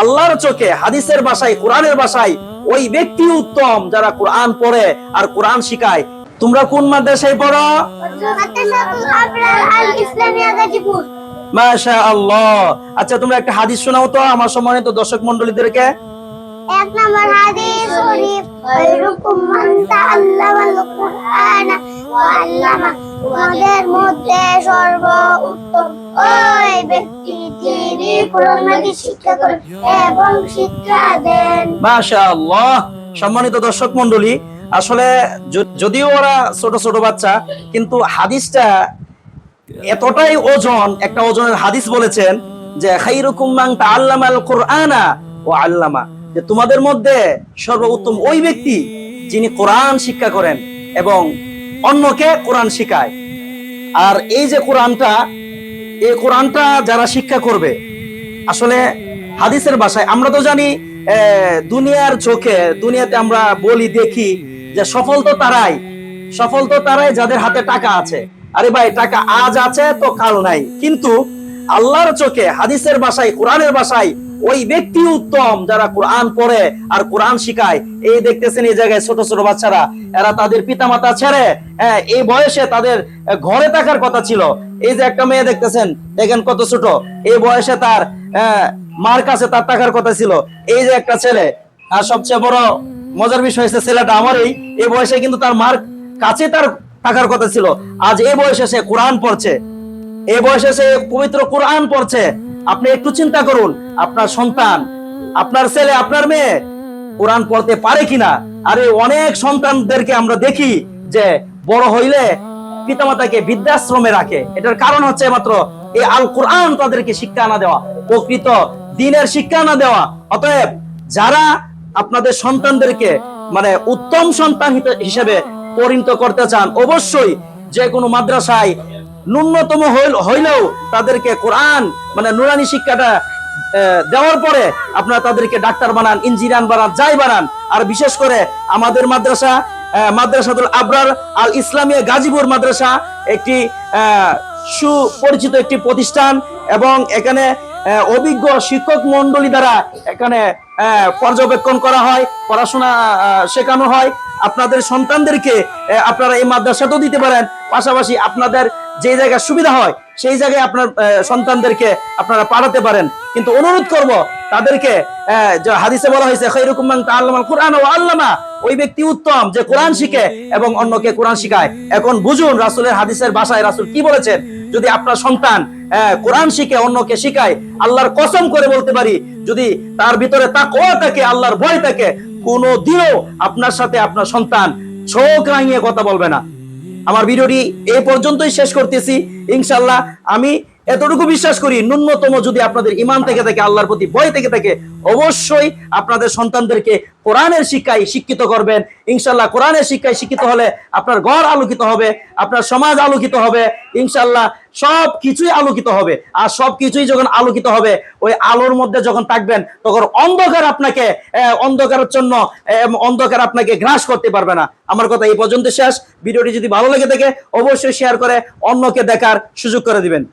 আল্লাহর চোখে, হাদিসের ভাষায় কোরআনের ভাষায় ওই ব্যক্তি উত্তম যারা কোরআন পড়ে আর কোরআন শিখায়। তোমরা কোন মাদ্রাসায় পড়ো? আচ্ছা তোমরা একটা হাদিস শোনাও তো আমার সম্মানিত দর্শক মন্ডলীদেরকে মান ওই ব্যক্তি। সম্মানিত দর্শক মন্ডলী আসলে যদিও ওরা ছোট ছোট বাচ্চা, কিন্তু হাদিসটা এতটাই ওজন, একটা ওজনের হাদিস বলেছেন যে আল্লামা। যে তোমাদের মধ্যে সর্বোত্তম ওই ব্যক্তি যিনি কোরআন শিক্ষা করেন এবং অন্যকে কোরআন শিখায়। আর এই যে কোরআনটা, এই কোরআনটা যারা শিক্ষা করবে আসলে হাদিসের ভাষায় আমরা তো জানি দুনিয়ার চোখে দুনিয়াতে আমরা বলি দেখি যে সফল তো তারাই সফল তো তারাই যাদের হাতে টাকা আছে। আরে ভাই টাকা আজ আছে তো কাল নাই। কিন্তু আল্লাহর চোখে হাদিসের ভাষায় কোরআনের ভাষায় ওই ব্যক্তি উত্তম যারা কোরআন পড়ে আর কোরআন শিখায় এই দেখতেছেন এই জায়গায় ছোট ছোট বাচ্চারা এরা তাদের পিতামাতা ছেড়ে হ্যাঁ, এই বয়সে তাদের ঘরে থাকার কথা ছিল। এই যে একটা মেয়ে দেখতেছেন দেখেন কত ছোট এই বয়সে তার মার কাছে তার টাকার কথা ছিল। এই যে একটা ছেলে আর সবচেয়ে বড় মজার বিষয় হচ্ছে ছেলেটা এই বয়সে কিন্তু তার মার কাছে তার টাকার কথা ছিল। আজ এই বয়সে সে কোরআন পড়ছে। এই বয়সে সে পবিত্র কোরআন পড়ছে। আপনি একটু চিন্তা করুন, আপনার সন্তান, আপনার ছেলে, আপনার মেয়ে কোরআন পড়তে পারে কিনা? আরে অনেক সন্তানদেরকে আমরা দেখি যে বড় হইলে পিতামাতাকে বৃদ্ধাশ্রমে রাখে। এটার কারণ হচ্ছে মাত্র এই আল কোরআন তাদেরকে শিক্ষা না দেওয়া। প্রকৃত দিনের শিক্ষা না দেওয়া। অতএব যারা আপনাদের সন্তানদেরকে মানে উত্তম সন্তান হিসেবে পরিণত করতে চান অবশ্যই যে কোনো মাদ্রাসায় ন্যূনতম হইলেও তাদেরকে কোরআন মানে নুরানি শিক্ষাটা দেওয়ার পরে আপনারা তাদেরকে ডাক্তার বানান ইঞ্জিনিয়ার বানান যাই বানান। আর বিশেষ করে আমাদের মাদ্রাসা আহ, মাদ্রাসাতুল আবরার আল ইসলামিয়া গাজীপুর মাদ্রাসা একটি সুপরিচিত একটি প্রতিষ্ঠান এবং এখানে অভিজ্ঞ শিক্ষক মন্ডলী দ্বারা এখানে পর্যবেক্ষণ করা হয়, পড়াশোনা শেখানো হয়। আপনাদের সন্তানদেরকে আপনারা এই মাদ্রাসাতেও দিতে পারেন। পাশাপাশি আপনাদের যে জায়গায় সুবিধা হয়, সেই জায়গায় আপনার সন্তানদেরকে আপনারা পাঠাতে পারেন। কিন্তু অনুরোধ করব, তাদেরকে হাদিসে বলা হয়েছে, খায়রুকুম মান তাআল্লামাল কুরআন ওয়া আল্লামা ওই ব্যক্তি উত্তম যে কোরআন শিখে এবং অন্যকে কোরআন শিখায়। এখন বুঝুন, রাসূলের হাদিসের ভাষায় রাসূল কি বলেছেন? যদি আপনার সন্তান কোরআন শিখে, অন্যকে শিখায়, আল্লাহর কসম করে বলতে পারি, যদি তার ভিতরে তাকওয়া থাকে, আল্লাহর ভয় থাকে কোনো দিনও আপনার সাথে আপনার সন্তান চোখ রাঙিয়ে কথা বলবে না। আমার ভিডিওটি এই পর্যন্তই শেষ করতেছি। ইনশাল্লাহ আমি এতটুকু বিশ্বাস করি, ন্যূনতম যদি আপনাদের ইমান থেকে থাকে, আল্লাহর প্রতি ভয় থেকে থাকে, অবশ্যই আপনাদের সন্তানদেরকে কোরআনের শিক্ষায় শিক্ষিত করবেন। ইনশাল্লাহ কোরআনের শিক্ষায় শিক্ষিত হলে আপনার ঘর আলোকিত হবে, আপনার সমাজ আলোকিত হবে ইনশাল্লাহ সব কিছুই আলোকিত হবে। আর সব কিছুই যখন আলোকিত হবে, ওই আলোর মধ্যে যখন থাকবেন, তখন অন্ধকার আপনাকে অন্ধকারের জন্য অন্ধকার আপনাকে গ্রাস করতে পারবে না। আমার কথা এই পর্যন্ত শেষ। ভিডিওটি যদি ভালো লেগে থাকে, অবশ্যই শেয়ার করে অন্যকে দেখার সুযোগ করে দিবেন।